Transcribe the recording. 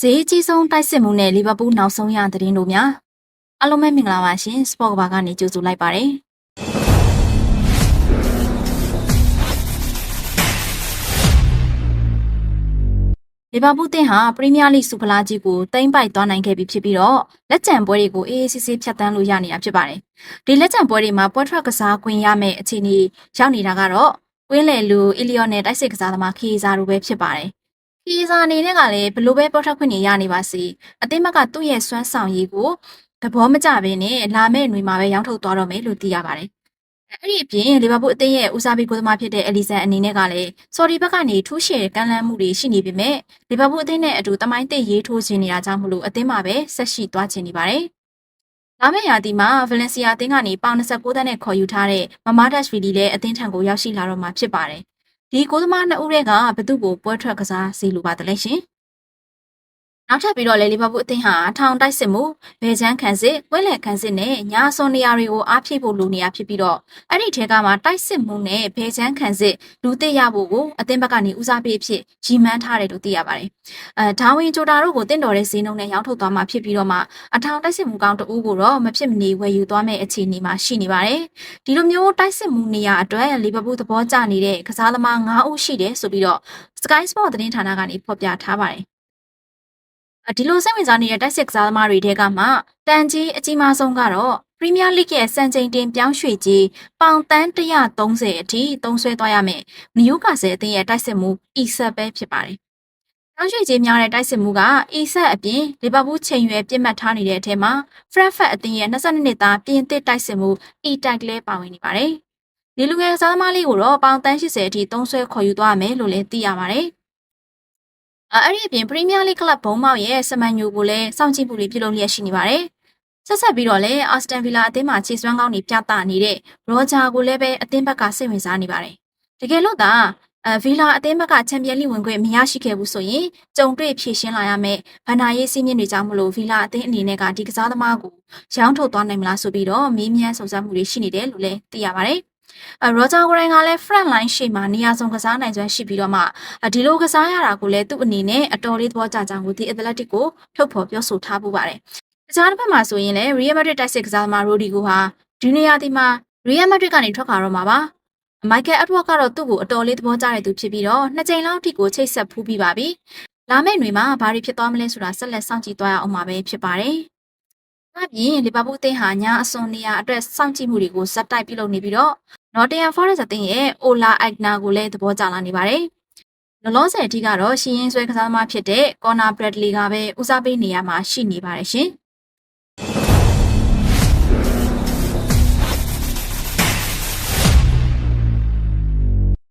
ဈေးအကြီးဆုံးတိုက်စစ်မှုနဲ့လီဗာပူးနောက်ဆုံးရသတင်းတို့များအားလုံးပဲမင်္ဂလာပါရှင်စပေါ့ကဘာကနေကြိုဆိုလိုက်ပါတယ်လီဗာပူးတင်ဟာပရီးမီးယားလိစူဖလားကြီးကိုတိမ့်ပိုက်သွားနိုင်ခဲ့ပြီဖြစ်ပြီးတော့လက်ကျန်ပွဲတွေကိုအေးအေးဆေးဆေးဖြတ်တန်းလို့ရနေတာဖြစ်ပါတယ်ဒီလက်ကျန်ပွဲတွေမှာပွဲထွက်ကစားခွင့်ရမယ့်အခြေအနေရောက်နေတာကတော့ဝင်းလေလူအီလီယော့နဲ့တိုက်စစ်ကစားသမားခီဇာတို့ပဲဖြစ်ပါတယ် ခီးစာအနေနဲ့ကလည်းဘလို့ပဲပေါ်ထွက်ခွင့်နေရနေပါစေအသိမတ်ကသူ့ရဲ့စွမ်းဆောင်ရည်ကိုသဘောမကျဘဲနဲ့လာမယ့်ຫນွေမှာပဲရောင်းထုတ်သွားတော့မယ်လို့သိရပါတယ်အဲ့ဒီအပြင်လီဗာပူးအသင်းရဲ့ဦးစားပေးကိုသမားဖြစ်တဲ့အလီဆန်အနေနဲ့ကလည်းဆော်ဒီဘက်ကနေထူးရှယ်ကမ်းလှမ်းမှုတွေရှိနေပေမဲ့လီဗာပူးအသင်းနဲ့အတူတမိုင်းသိရေးထိုးခြင်းနေတာကြောင့်မလို့အသင်းမှာပဲဆက်ရှိသွားခြင်းနေပါတယ်လာမယ့်ရာသီမှာဗလန်စီယာအသင်းကနေပေါင်29သန်းနဲ့ခေါ်ယူထားတဲ့မမာဒက်ရှ်ဗီလီလည်းအသင်းထံကိုရောက်ရှိလာတော့မှာဖြစ်ပါတယ် ဒီကိုသမားနှစ်ဦးတွေကဘသူ့ကိုပွဲထွက်ကစားစီလိုပါတလဲရှင် နောက်ထပ်ပြီးတော့လေလီဗာပူးအသင်းဟာထောင်တိုက်စစ်မှုဘယ်ချမ်းခံစစ်ဝဲလက်ခံစစ်နဲ့ညာအစွန်နေရာတွေကိုအားဖြည့်ဖို့လိုနေရဖြစ်ပြီးတော့အဲ့ဒီထဲကမှတိုက်စစ်မှုနဲ့ဘယ်ချမ်းခံစစ်လူသိရဖို့ကိုအသင်းဘက်ကနေဦးစားပေးအဖြစ်ရီမန်းထားတယ်လို့သိရပါတယ်။အဲဒါဝင်ဂျိုတာတို့ကိုတင့်တော်တဲ့ဈေးနှုန်းနဲ့ရောင်းထုတ်သွားမှာဖြစ်ပြီးတော့မှအထောင်တိုက်စစ်မှုကောင်းတအူးကိုတော့မဖြစ်မနေဝယ်ယူသွားမယ့်အခြေအနေမှာရှိနေပါတယ်။ဒီလိုမျိုးတိုက်စစ်မှုနေရာအတွက်လီဗာပူးသဘောကျနေတဲ့ကစားသမား9ဦးရှိတယ်ဆိုပြီးတော့ Sky Sport သတင်းဌာနကနေဖော်ပြထားပါတယ်အ ဒီလိုစိတ်ဝင်စားနေတဲ့တိုက်စစ်ကစားသမားတွေထဲကမှတန်ကြီးအကြီးမားဆုံးကတော့ပရီးမီးယားလိရဲ့စံချိန်တင်ပြောင်းရွှေ့ကြီးပေါင်တန်း130အထိသုံးဆွဲသွားရမယ်နယူကာဆယ်အသင်းရဲ့တိုက်စစ်မှုအီဆက်ပဲဖြစ်ပါတယ်။ပြောင်းရွှေ့ကြီးများတဲ့တိုက်စစ်မှုကအီဆက်အပြင်လီဗာပူးချိန်ရွယ်ပြစ်မှတ်ထားနေတဲ့အထက်မှာဖရက်ဖက်အသင်းရဲ့22နှစ်သားပြင်သစ်တိုက်စစ်မှုအီတက်လည်းပါဝင်နေပါတယ်။ဒီလူငယ်ကစားသမားလေးကိုတော့ပေါင်တန်း80အထိသုံးဆွဲခေါ်ယူသွားမယ်လို့လည်းသိရပါတယ်။ အဲအဲ့ဒီအပြင်ပရီးမီးယားလိကလပ်ဘုံမောက်ရဲ့စမန်ညိုကိုလည်းစောင့်ကြည့်မှုတွေပြုလုပ်လျက်ရှိနေပါတယ်။ဆက်ဆက်ပြီးတော့လည်းအာစတန်ဗီလာအသင်းမှာခြေစွမ်းကောင်းတွေပြသနေတဲ့ရောဂျာကိုလည်းပဲအသင်းဘက်ကစိတ်ဝင်စားနေပါတယ်။တကယ်လို့သာအဲဗီလာအသင်းဘက်ကချန်ပီယံလိဝင်ခွင့်မရရှိခဲ့ဘူးဆိုရင်ကြုံတွေ့ဖြည့်ရှင်းလာရမယ့်ဗန်နာရေးစည်းမျဉ်းတွေကြောင့်မလို့ဗီလာအသင်းအနေနဲ့ကဒီကစားသမားကိုရောင်းထုတ်သွားနိုင်မလားဆိုပြီးတော့မေးမြန်းစုံစမ်းမှုတွေရှိနေတယ်လို့လည်းသိရပါတယ်။အဲ ရောဂျာကိုရိုင်ကလည်း front line ရှေ့မှာနေရာဆောင်ကစားနိုင်စွမ်းရှိပြီးတော့မှအဒီလိုကစားရတာကိုလည်းသူ့အနေနဲ့အတော်လေးသဘောကျကြောင်းကိုဒီ Athletic ကိုထုတ်ဖော်ပြောဆိုထားပူပါတယ်။တခြားတစ်ဖက်မှာဆိုရင်လည်း Real Madrid တိုက်စစ်ကစားသမား Rodrigo ဟာဒီနေရာဒီမှာ Real Madrid ကနေထွက်ခွာတော့မှာပါ။ Michael Edward ကတော့သူ့ကိုအတော်လေးသဘောကျတဲ့သူဖြစ်ပြီးတော့နှစ်ကြိမ်လောက်အထိကိုချိတ်ဆက်ဖူးပြီးပါပြီ။လာမယ့်ຫນွေမှာဘာတွေဖြစ်သွားမလဲဆိုတာဆက်လက်စောင့်ကြည့်သွားရအောင်ပါပဲဖြစ်ပါတယ်။ ဒါပြင်လီဗာပူးအသင်းဟာညာအစွန်နေရာအတွက်စောင့်ကြည့်မှုတွေကိုဇက်တိုက်ပြုလုပ်နေပြီးတော့ Nottingham Forest အသင်းရဲ့ Ola Aigner ကိုလည်းသဘောကျလာနေပါတယ်။လောလောဆယ်အထိကတော့ရှီရင်ဆွဲကစားသမားဖြစ်တဲ့ Connor Bradley ကပဲဦးစားပေးနေရမှာရှိနေပါတယ်ရှင်။